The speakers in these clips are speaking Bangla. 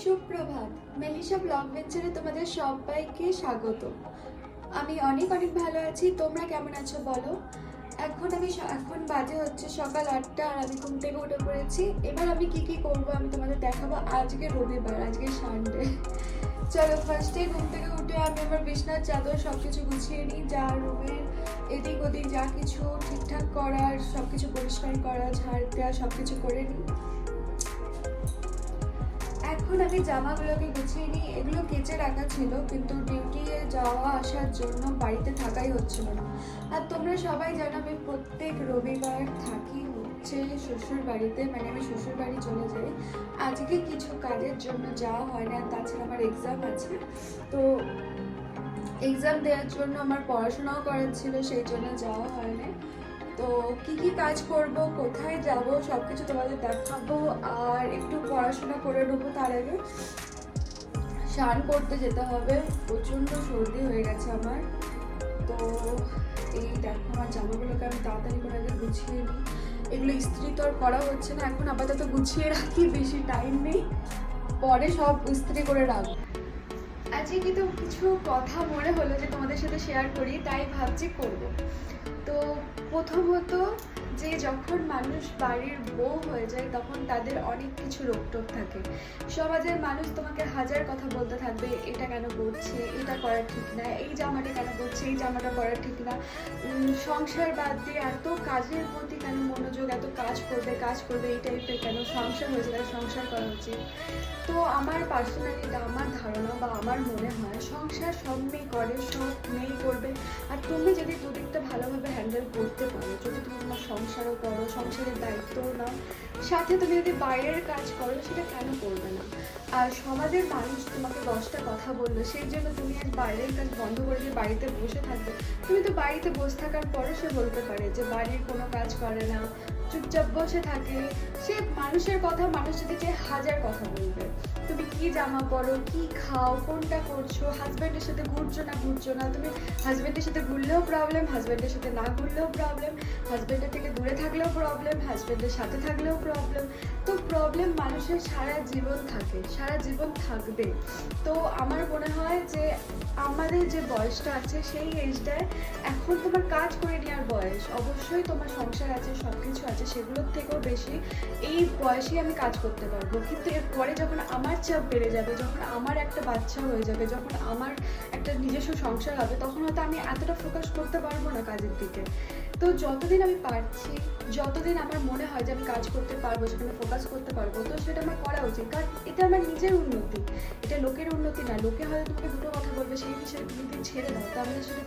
সুপ্রভাত মেলিসা ব্লগ ভেঞ্চারে তোমাদের সবাইকে স্বাগত। আমি অনেক অনেক ভালো আছি, তোমরা কেমন আছো বলো? এখন আমি এখন বাজে হচ্ছে সকাল আটটা আর আমি ঘুম থেকে উঠে পড়েছি। এবার আমি কি কি করব আমি তোমাদের দেখাবো আজকে রবিবার, আজকে সানডে চলো ফার্স্টে ঘুম থেকে উঠে আমি আমার বিছনার চাদর সব কিছু গুছিয়ে নিই, যা রুমের এদিক ওদিক যা কিছু ঠিকঠাক করার সব কিছু পরিষ্কার করা, ঝাড় দেওয়া সব কিছু করে নিই। এখন আমি জামাগুলোকে গুছিয়ে নিই। এগুলো কেচে রাখা ছিল, কিন্তু ডিউটি যাওয়া আসার জন্য বাড়িতে থাকাই হচ্ছিল না। আর তোমরা সবাই জানো আমি প্রত্যেক রবিবার থাকি হচ্ছে শ্বশুর বাড়িতে মানে আমি শ্বশুর বাড়ি চলে যাই। আজকে কিছু কাজের জন্য যাওয়া হয় না, তাছাড়া আমার এক্সাম আছে। তো এক্সাম দেওয়ার জন্য আমার পড়াশোনাও করার ছিল, সেই জন্য যাওয়া হয় না তো কি কি কাজ করব, কোথায় যাব সব কিছু তোমাদের দেখাবো আর একটু পড়াশোনা করে নেব তার আগে। স্নান করতে যেতে হবে, প্রচণ্ড সর্দি হয়ে গেছে আমার। তো এই দেখো, আমার জামাগুলোকে আমি তাড়াতাড়ি করে আগে গুছিয়ে নিই। এগুলো ইস্ত্রি তো আর করা হচ্ছে না, এখন আপাতত গুছিয়ে রাখি, বেশি টাইম নেই। পরে সব ইস্ত্রি করে রাখব। আজকে কিন্তু কিছু কথা মনে হলো যে তোমাদের সাথে শেয়ার করি, তাই ভাবছি করব। তো প্রথমত যে যখন মানুষ বাড়ির বউ হয়ে যায়, তখন তাদের অনেক কিছু রোগটোক থাকে। সমাজের মানুষ তোমাকে হাজার কথা বলতে থাকবে, এটা কেন করছে? এটা করা ঠিক না। এই জামাটা কেন করছে? এই জামাটা করা ঠিক না। সংসার বাদ দিয়ে এত কাজের প্রতি কেন মনোযোগ, এত কাজ করবে কাজ করবে, এই টাইপের কেন সংসার হয়েছে তাই সংসার করা উচিত? তো আমার পার্সোনালি আমার ধারণা বা আমার মনে হয় সংসার সব মেয়ে করে, সব মেয়ে করবে। আর তুমি যদি দুদিকটা ভালোভাবে হ্যান্ডেল করতে পারো, যদি তুমি তোমার সংসারও করো, সংসারের দায়িত্বও নাও, সাথে তুমি যদি বাইরের কাজ করো, সেটা কেন করবে না? আর সমাজের মানুষ তোমাকে দশটা কথা বলল, সেই জন্য তুমি আজ বাইরের কাজ বন্ধ করে দিয়ে বাড়িতে বসে থাকবে। তুমি তো বাড়িতে বসে থাকার পরও সে বলতে পারে যে বাড়ির কোনো কাজ করে না চুপচাপ বসে থাকে সে মানুষের কথা মানুষ যদি হাজার কথা বলবে। তুমি কি জামা পরো, কি খাও, কোনটা করছ হাজব্যান্ডের সাথে ঘুরছো না ঘুরছো না? তুমি হাজব্যান্ডের সাথে ঘুরলেও প্রবলেম হাজব্যান্ডের সাথে না ঘুরলেও প্রবলেম হাজব্যান্ডের থেকে দূরে থাকলেও প্রবলেম হাজব্যান্ডের সাথে থাকলেও প্রবলেম তো প্রবলেম মানুষের সারা জীবন থাকে, সারা জীবন থাকবে। তো আমার মনে হয় যে আমাদের যে বয়সটা আছে, সেই এজটায় এখন তোমার কাজ করে নেওয়ার বয়স, অবশ্যই তোমার সংসার আছে সব কিছু আছে, সেগুলোর থেকেও বেশি এই বয়সেই আমি কাজ করতে পারব। কিন্তু এরপরে যখন আমার চাপ বেড়ে যাবে, যখন আমার একটা বাচ্চা হয়ে যাবে, যখন আমার একটা নিজস্ব সংসার হবে, তখন হয়তো আমি এতটা ফোকাস করতে পারব না কাজের দিকে। তো যতদিন আমি পারছি, যতদিন আমার মনে হয় যে আমি কাজ করতে পারব, সেখানে ফোকাস করতে পারব, তো সেটা আমার করা উচিত। কারণ এটা আমার নিজের উন্নতি, এটা লোকের উন্নতি না, লোকে হয়তো তোমাকে দুটো কথা বলবে, সেই বিষয়ে তুমি ছেড়ে দাও, তাহলে সেটা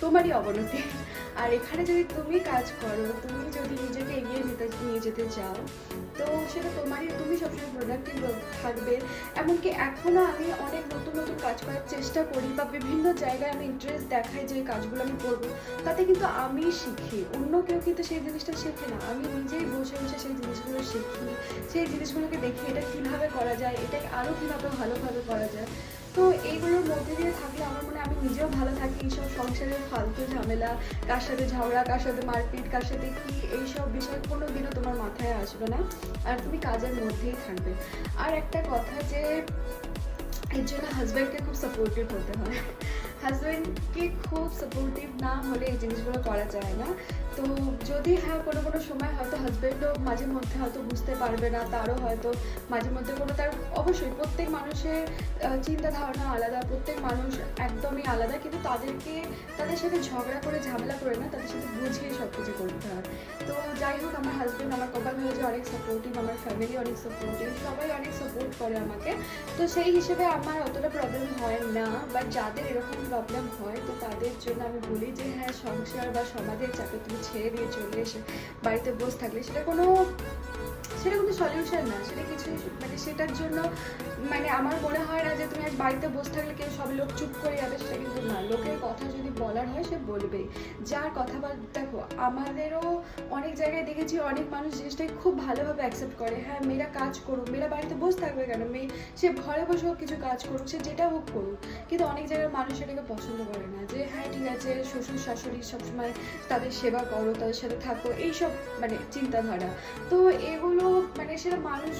তোমারই অবনতি। আর এখানে যদি তুমি কাজ করো, তুমি যদি নিজেকে এগিয়ে নিতে নিয়ে যেতে চাও তো সেটা তোমারই, তুমি সবসময় প্রোডাক্টিভ থাকবে। এমনকি এখনও আমি অনেক নতুন নতুন কাজ করার চেষ্টা করি বা বিভিন্ন জায়গায় আমি ইন্টারেস্ট দেখাই যে কাজগুলো আমি করব। তাতে কিন্তু আমি শিখি। অন্য কেউ কিন্তু সেই জিনিসটা শেখে না। আমি নিজেই বসে বসে সেই জিনিসগুলো শিখি। সেই জিনিসগুলোকে দেখি, এটা কীভাবে করা যায়, এটাকে আরও কীভাবে ভালোভাবে করা যায়। তো এইগুলোর মধ্যে দিয়ে থাকলে আমার মনে আমি নিজেও ভালো থাকি। এইসব সংসারের ফালতু ঝামেলা, কার সাথে ঝগড়া, কার সাথে মারপিট, কার সাথে কি, এইসব বিষয় কোনো দিনও তোমার মাথায় আসবে না। আর তুমি কাজের মধ্যেই থাকবে। আর একটা কথা যে, এর জন্য হাজব্যান্ডকে খুব সাপোর্টিভ হতে হয়। হাজব্যান্ডকে খুব সাপোর্টিভ না হলে এই জিনিসগুলো করা যায় না। তো যদি হ্যাঁ কোনো কোনো সময় হয়তো হাজব্যান্ডও মাঝে মধ্যে হয়তো বুঝতে পারবে না, তারও হয়তো মাঝে মধ্যে কোনো, তার অবশ্যই প্রত্যেক মানুষের চিন্তা ধারণা আলাদা, প্রত্যেক মানুষ একদমই আলাদা, কিন্তু তাদেরকে, তাদের সাথে ঝগড়া করে, ঝামেলা করে না, তাদের সাথে বুঝিয়ে সব কিছু করতে হয়। তো যাই হোক, আমার হাজব্যান্ড আমার কপাল হয়েছে অনেক সাপোর্টিভ আমার ফ্যামিলি অনেক সাপোর্টিভ সবাই অনেক সাপোর্ট করে আমাকে। তো সেই হিসেবে আমার অতটা প্রবলেম হয় না বাট যাদের এরকম প্রবলেম হয় তো তাদের জন্য আমি বলি যে হ্যাঁ সংসার বা সমাজের চাপে তুমি ছেড়ে দিয়ে চলে এসে। বাড়িতে বসে থাকলে সেটা কোনো সেটা কিন্তু সলিউশন না। সেটা কিছু মানে সেটার জন্য মানে আমার মনে হয় না যে তুমি আজ বাড়িতে বসে থাকলে কেউ সব লোক চুপ করে যাবে, সেটা কিন্তু না। লোকের কথা যদি বলার হয়, সে বলবে। যার কথা বল দেখো, আমাদেরও অনেক জায়গায় দেখেছি, অনেক মানুষ জিনিসটাকে খুব ভালোভাবে অ্যাকসেপ্ট করে। হ্যাঁ মেয়েরা কাজ করুক, মেয়েরা বাড়িতে বসে থাকবে কেন? মেয়ে, সে ঘরে বসে হোক, কিছু কাজ করুক, সে যেটা হোক করুক। কিন্তু অনেক জায়গার মানুষ এটাকে পছন্দ করে না যে হ্যাঁ ঠিক আছে, শ্বশুর, শাশুড়ি সবসময় তাদের সেবা করো, তাদের সাথে থাকো, এইসব মানে চিন্তাধারা। তো এগুলো মানে সেটা মানুষ,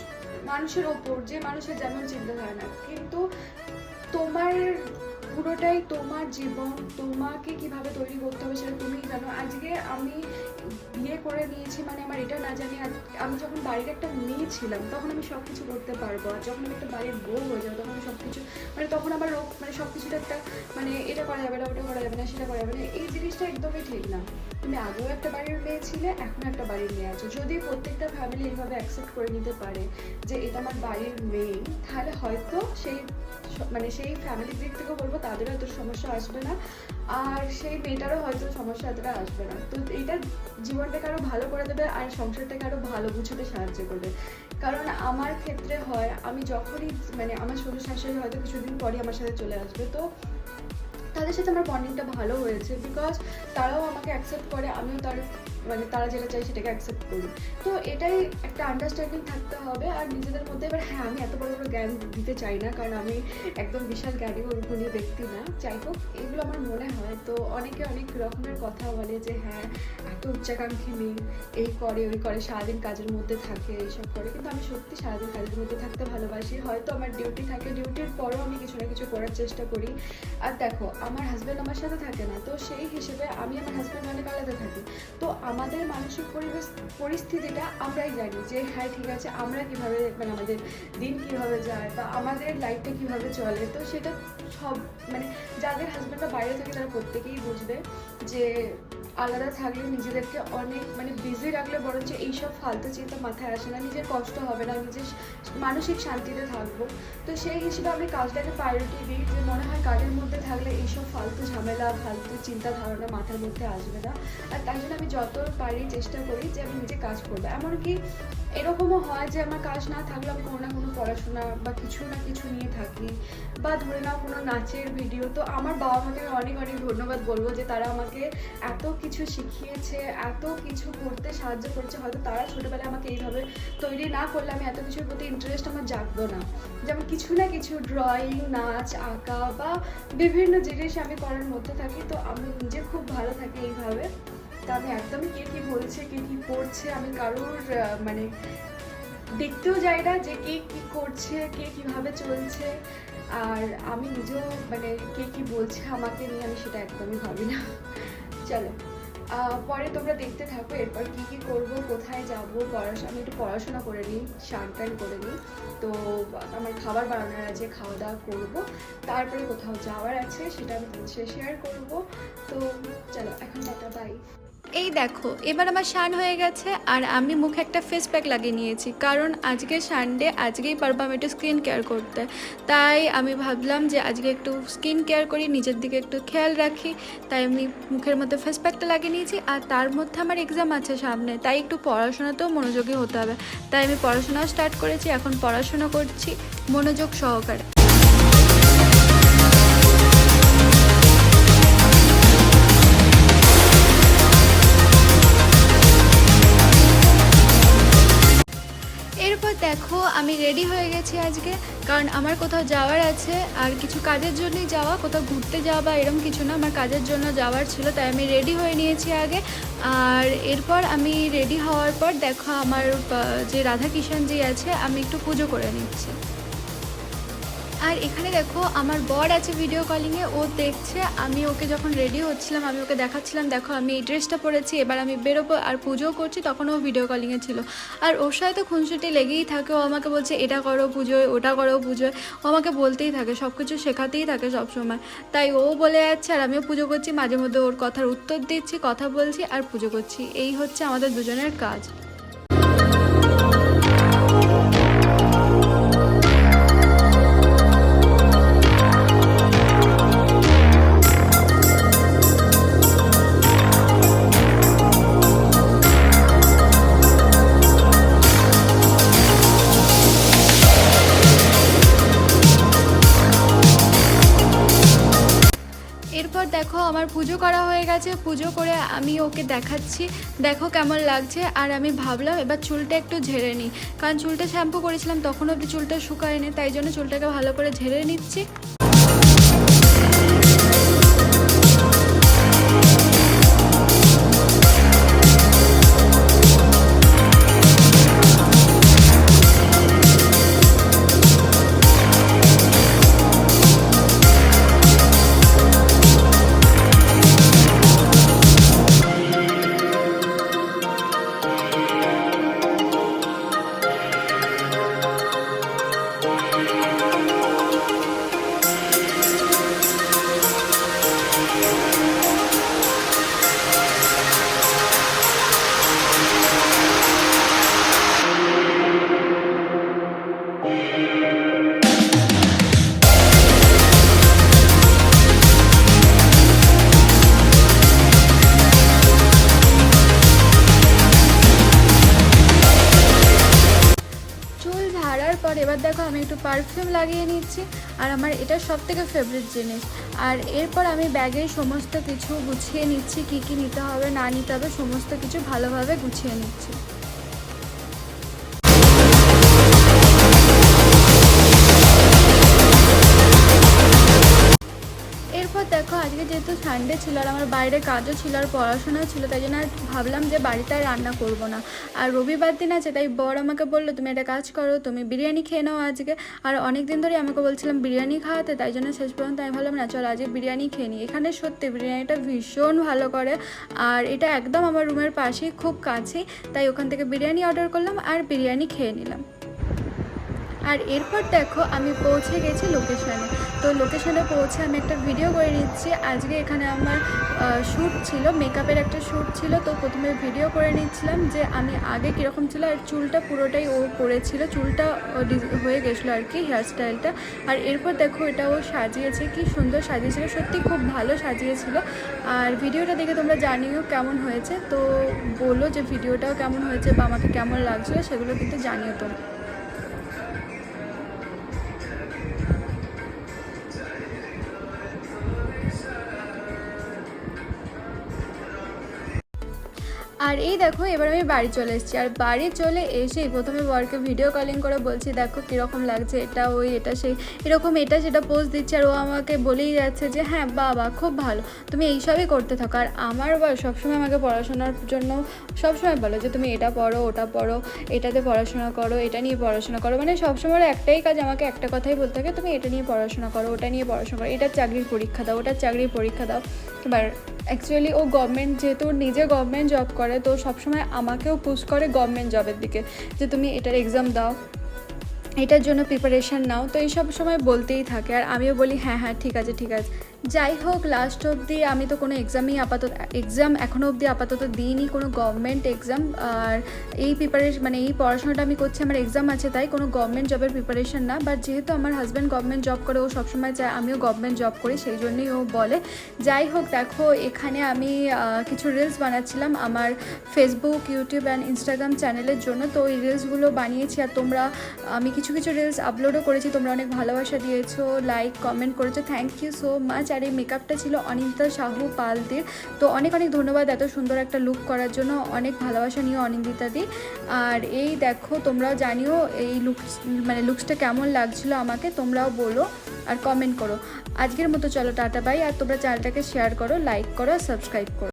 মানুষের ওপর, যে মানুষের যেমন চিন্তাধারা না কিন্তু তোমার পুরোটাই তোমার জীবন, তোমাকে কীভাবে তৈরি করতে হবে সেটা তুমিই জানো। আজকে আমি বিয়ে করে নিয়েছি মানে আমার এটা না জানি আমি যখন বাড়ির একটা মেয়ে ছিলাম, তখন আমি সব কিছু করতে পারব। আর যখন আমি একটা বাড়ির বউ হয়ে যাব, তখন সব কিছু মানে তখন আমার রোগ মানে সব কিছুটা একটা মানে এটা করা যাবে না, ওটা করা যাবে না, সেটা করা যাবে না। এই জিনিসটা একদমই ঠিক না। তুমি আগেও একটা বাড়ির মেয়ে ছিলে, এখন একটা বাড়ির মেয়ে আছো। যদি প্রত্যেকটা ফ্যামিলি এইভাবে অ্যাকসেপ্ট করে নিতে পারে যে এটা আমার বাড়ির মেয়ে, তাহলে হয়তো সেই মানে সেই ফ্যামিলির দিক থেকেও বলব তাদেরও এত সমস্যা আসবে না। আর সেই মেয়েটারও হয়তো সমস্যা এতটা আসবে না। তো এইটা জীবনটাকে আরও ভালো করে দেবে আর সংসারটাকে আরও ভালো গুছোতে সাহায্য করবে। কারণ আমার ক্ষেত্রে হয়, আমি যখনই মানে আমার শ্বশুর শাশুড়ি হয়তো কিছুদিন পরই আমার সাথে চলে আসবে। তো তাদের সাথে আমার বন্ডিংটা ভালো হয়েছে বিকজ তারাও আমাকে অ্যাকসেপ্ট করে আমিও তার মানে তারা যেটা চাই সেটাকে অ্যাকসেপ্ট করি। তো এটাই একটা আন্ডারস্ট্যান্ডিং থাকতে হবে আর নিজেদের মধ্যে এবার হ্যাঁ আমি এত বড় বড় জ্ঞান দিতে চাই না কারণ আমি একদম বিশাল জ্ঞানী গুণী ব্যক্তি না। যাই হোক এগুলো আমার মনে হয়। তো অনেকে অনেক রকমের কথা বলে যে হ্যাঁ এত উচ্চাকাঙ্ক্ষী মেয়ে, এই করে, ওই করে, সারাদিন কাজের মধ্যে থাকে, এইসব করে। কিন্তু আমি সত্যি সারাদিন কাজের মধ্যে থাকতে ভালোবাসি। হয়তো আমার ডিউটি থাকে ডিউটির পরও আমি কিছু না কিছু করার চেষ্টা করি। আর দেখো, আমার হাজব্যান্ড আমার সাথে থাকে না। তো সেই হিসেবে আমি আমার হাজব্যান্ড অনেক আলাদা থাকি? তো আমাদের মানসিক পরিবেশ, পরিস্থিতিটা আমরাই জানি যে হ্যাঁ ঠিক আছে, আমরা কীভাবে মানে আমাদের দিন কীভাবে যায় বা আমাদের লাইফটা কীভাবে চলে। তো সেটা সব মানে যাদের হাজব্যান্ডরা বাইরে থাকে তারা প্রত্যেকেই বুঝবে যে আলাদা থাকলে নিজেদেরকে অনেক মানে বিজি রাখলে বরঞ্চ এইসব ফালতু চিন্তা মাথায় আসে না। নিজের কষ্ট হবে না, নিজের মানসিক শান্তিতে থাকব। তো সেই হিসেবে আমি কাজটাকে প্রায়োরিটি দিই যে মনে হয় কাজের মধ্যে থাকলে এইসব ফালতু ঝামেলা, ফালতু চিন্তা ধারণা মাথার মধ্যে আসবে না। আর তাই জন্য আমি যত পারি চেষ্টা করি যে আমি নিজে কাজ করব। এমনকি এরকমও হয় যে আমার কাজ না থাকলে আমি কোনো না কোনো পড়াশোনা বা কিছু না কিছু নিয়ে থাকি। বা ধরে নাও কোনো নাচের ভিডিও তো আমার বাবা মাকে অনেক অনেক ধন্যবাদ বলব যে তারা আমাকে এত কিছু শিখিয়েছে, এত কিছু করতে সাহায্য করছে। হয়তো তারা ছোটোবেলায় আমাকে এইভাবে তৈরি না করলে আমি এত কিছুর প্রতি ইন্টারেস্ট আমার জাগতো না। যেমন কিছু না কিছু ড্রয়িং নাচ, আঁকা বা বিভিন্ন জিনিস আমি করার মধ্যে থাকি, তো আমি নিজে খুব ভালো থাকি এইভাবে। তা আমি একদমই কে কী বলছে, কে কী করছে, আমি কারোর মানে দেখতেও যাই না যে কে কী করছে, কে কীভাবে চলছে। আর আমি নিজেও মানে কে কী বলছে আমাকে নিয়ে আমি সেটা একদমই ভাবি না। চলো। পরে তোমরা দেখতে থাকো এরপর কি কি করব, কোথায় যাব পড়াশোনা আমি একটু পড়াশোনা করে নিই স্নান টান করে নিই। তো, আমার খাবার বানানোর আছে খাওয়া দাওয়া করব, তারপরে কোথাও যাওয়ার আছে, সেটা আমি শেয়ার করব। তো, চলো, এখন টাটা বাই এই দেখো, এবার আমার শান হয়ে গেছে আর আমি মুখে একটা ফেস প্যাক লাগিয়ে নিয়েছি। কারণ আজকে সানডে আজকেই পারব আমি একটু স্কিন কেয়ার করতে। তাই আমি ভাবলাম যে আজকে একটু স্কিন কেয়ার করি, নিজের দিকে একটু খেয়াল রাখি। তাই আমি মুখের মধ্যে ফেস প্যাকটা লাগিয়ে নিয়েছি আর তার মধ্যে আমার এক্সাম আছে সামনে, তাই একটু পড়াশোনাতেও মনোযোগী হতে হবে। তাই আমি পড়াশোনাও স্টার্ট করেছি, এখন পড়াশোনা করছি মনোযোগ সহকারে। দেখো, আমি রেডি হয়ে গেছি আজকে। কারণ আমার কোথাও যাওয়ার আছে, আর কিছু কাজের জন্যই যাওয়া, কোথাও ঘুরতে যাওয়া বা এরকম কিছু না, আমার কাজের জন্য যাওয়ার ছিল, তাই আমি রেডি হয়ে নিয়েছি আগে। আর এরপর আমি রেডি হওয়ার পর দেখো, আমার যে রাধা যে আছে, আমি একটু পুজো করে নিচ্ছি। আর এখানে দেখো, আমার বর আছে ভিডিও কলিংয়ে ও দেখছে, আমি ওকে যখন রেডি হচ্ছিলাম, আমি ওকে দেখাচ্ছিলাম, দেখো আমি এই ড্রেসটা পরেছি, এবার আমি বেরোবো আর পুজোও করছি, তখন ও ভিডিও কলিংয়ে ছিল। আর ওর সাথে তো খুনসুটি লেগেই থাকে, ও আমাকে বলছে, এটা করো পুজোয়, ওটা করো পুজোয়। ও আমাকে বলতেই থাকে সব কিছু শেখাতেই থাকে সব সময় তাই ও বলে যাচ্ছে, আর আমিও পুজো করছি। মাঝে মধ্যে ওর কথার উত্তর দিচ্ছি, কথা বলছি আর পুজো করছি। এই হচ্ছে আমাদের দুজনের কাজ। আমার পুজো করা হয়ে গেছে, পুজো করে আমি ওকে দেখাচ্ছি। দেখো কেমন লাগছে, আর আমি ভাবলাম এবার চুলটা একটু ঝেড়ে নিই। কারণ চুলটা শ্যাম্পু করেছিলাম তখন অব্দি চুলটা শুকায়নি, তাই জন্য চুলটাকে ভালো করে ঝেড়ে নিচ্ছি। একটু পারফিউম লাগিয়ে নিচ্ছি, আর আমার এটা সব থেকে ফেভারিট জিনিস। আর এরপর আমি ব্যাগের সমস্ত কিছু গুছিয়ে নিচ্ছি, কি কি নিতে হবে, না নিতে হবে, সমস্ত কিছু ভালোভাবে গুছিয়ে নিচ্ছি। এরপর দেখো, আজকে যেহেতু সানডে ছিল আর আমার বাইরে কাজও ছিল আর পড়াশোনাও ছিল, তাই জন্য আর ভাবলাম যে বাড়িতে আর রান্না করব না। আর রবিবার দিন আছে, তাই বর আমাকে বলল, তুমি একটা কাজ করো, তুমি বিরিয়ানি খেয়ে নাও আজকে। আর অনেক দিন ধরে আমাকে বলছিলাম, বিরিয়ানি খাওয়াতে। তাই জন্য শেষ পর্যন্ত আমি ভাবলাম, না, চল আজকে বিরিয়ানি খেয়ে নিই। এখানে সত্যি বিরিয়ানিটা ভীষণ ভালো করে। আর এটা একদম আমার রুমের পাশেই, খুব কাছেই, তাই ওখান থেকে বিরিয়ানি অর্ডার করলাম আর বিরিয়ানি খেয়ে নিলাম। আর এরপর দেখো আমি পৌঁছে গেছি লোকেশানে তো লোকেশানে পৌঁছে আমি একটা ভিডিও করে নিচ্ছি। আজকে এখানে আমার শ্যুট ছিল মেকআপের একটা শ্যুট ছিল। তো প্রথমে ভিডিও করে নিচ্ছিলাম যে আমি আগে কীরকম ছিল আর চুলটা পুরোটাই ও করেছিল চুলটা হয়ে গেছিল আর কি হেয়ার স্টাইলটা আর এরপর দেখো এটা ও সাজিয়েছে, কি সুন্দর সাজিয়েছিল। সত্যি খুব ভালো সাজিয়েছিল। আর ভিডিওটা দেখে তোমরা জানিও কেমন হয়েছে। তো বলো যে ভিডিওটাও কেমন হয়েছে বা আমাকে কেমন লাগছিল সেগুলো কিন্তু জানিও তোমরা। আর এই দেখো, এবার আমি বাড়ি চলে এসেছি। আর বাড়ি চলে এসেই প্রথমে বরকে ভিডিও কলিং করে বলছি, দেখো কীরকম লাগছে, এটা ওই, এটা সেই। এরকম এটা সেটা পোস্ট দিচ্ছে আর ও আমাকে বলেই যাচ্ছে যে হ্যাঁ বাবা, খুব ভালো। তুমি এইসবই করতে থাকো। আর আমার বা, সবসময় আমাকে পড়াশোনার জন্য সবসময় বলো যে, তুমি এটা পড়ো, ওটা পড়ো, এটাতে পড়াশোনা করো, এটা নিয়ে পড়াশোনা করো। মানে সবসময় একটাই কাজ, আমাকে একটা কথাই বলতে থাকে, তুমি এটা নিয়ে পড়াশোনা করো, ওটা নিয়ে পড়াশোনা করো, এটার চাকরির পরীক্ষা দাও, ওটার চাকরির পরীক্ষা দাও। এবার অ্যাকচুয়ালি ও গভর্নমেন্ট যেহেতু নিজে গভর্নমেন্ট জব করে, তো সবসময় আমাকেও পুশ করে গভর্নমেন্ট জবের দিকে যে তুমি এটার এক্সাম দাও। এটার জন্য প্রিপারেশান নাও। তো এইসব সময় বলতেই থাকে। আর আমিও বলি হ্যাঁ হ্যাঁ ঠিক আছে ঠিক আছে। যাই হোক লাস্ট অবধি আমি তো কোনো এক্সামই আপাতত এক্সাম এখনও অবধি আপাতত দিইনি, কোনো গভর্নমেন্ট এক্সাম আর এই প্রিপারেশন মানে এই পড়াশোনাটা আমি করছি, আমার এক্সাম আছে তাই, কোনো গভর্নমেন্ট জবের প্রিপারেশন না। বাট যেহেতু আমার হাজব্যান্ড গভর্নমেন্ট জব করে, ও সবসময় চায় আমিও গভর্নমেন্ট জব করি, সেই জন্যই ও বলে। যাই হোক, দেখো, এখানে আমি কিছু রিলস বানাচ্ছিলাম আমার ফেসবুক ইউটিউব অ্যান্ড ইনস্টাগ্রাম চ্যানেলের জন্য। তো ওই রিলসগুলো বানিয়েছি, আর তোমরা, আমি কিছু কিছু রিলস আপলোডও করেছি, তোমরা অনেক ভালোবাসা দিয়েছ লাইক কমেন্ট করেছ থ্যাংক ইউ সো মাচ আর এই মেকআপটা ছিল অনিন্দিতা সাহু পালদের। তো অনেক অনেক ধন্যবাদ এত সুন্দর একটা লুক করার জন্য, অনেক ভালোবাসা নিও অনিন্দিতা দি। আর এই দেখো, তোমরাও জানিও এই লুকস মানে লুকসটা কেমন লাগছিল আমাকে, তোমরাও বলো আর কমেন্ট করো। আজকের মতো চলো, টাটা বাই আর তোমরা চ্যানেলটাকে শেয়ার করো লাইক করো সাবস্ক্রাইব করো।